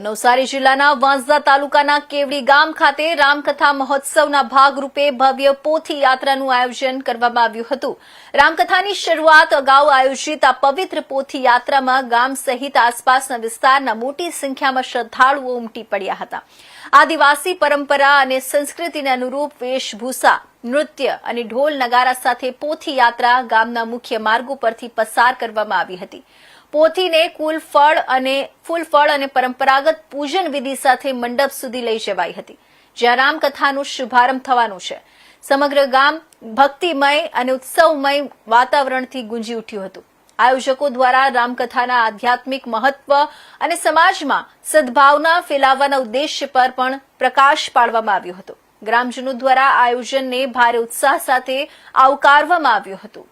નવસારી જિલ્લાના વાંસદા તાલુકાના કેવડી ગામ ખાતે રામકથા મહોત્સવના ભાગરૂપે ભવ્ય પોથી યાત્રાનું આયોજન કરવામાં આવ્યું હતું. રામકથાની શરૂઆત અગાઉ આયોજિત આ પવિત્ર પોથી યાત્રામાં ગામ સહિત આસપાસના વિસ્તારના મોટી સંખ્યામાં શ્રદ્ધાળુઓ ઉમટી પડ્યા હતા. આદિવાસી પરંપરા અને સંસ્કૃતિને અનુરૂપ વેશભૂષા, નૃત્ય અને ઢોલ નગારા સાથે પોથી યાત્રા ગામના મુખ્ય માર્ગો પરથી પસાર કરવામાં આવી હતી. પોથીને કુલ ફળ અને ફૂલ ફળ અને પરંપરાગત પૂજન વિધિ સાથે મંડપ સુધી લઈ જવાઈ હતી, જ્યાં રામકથાનું શુભારંભ થવાનું છે. સમગ્ર ગામ ભક્તિમય અને ઉત્સવમય વાતાવરણથી ગુંજી ઉઠ્યું હતું. આયોજકો દ્વારા રામકથાના આધ્યાત્મિક મહત્વ અને સમાજમાં સદભાવના ફેલાવવાના ઉદ્દેશ્ય પર પણ પ્રકાશ પાડવામાં આવ્યો હતો. ગ્રામજનો દ્વારા આયોજનને ભારે ઉત્સાહ સાથે આવકારવામાં આવ્યું હતું.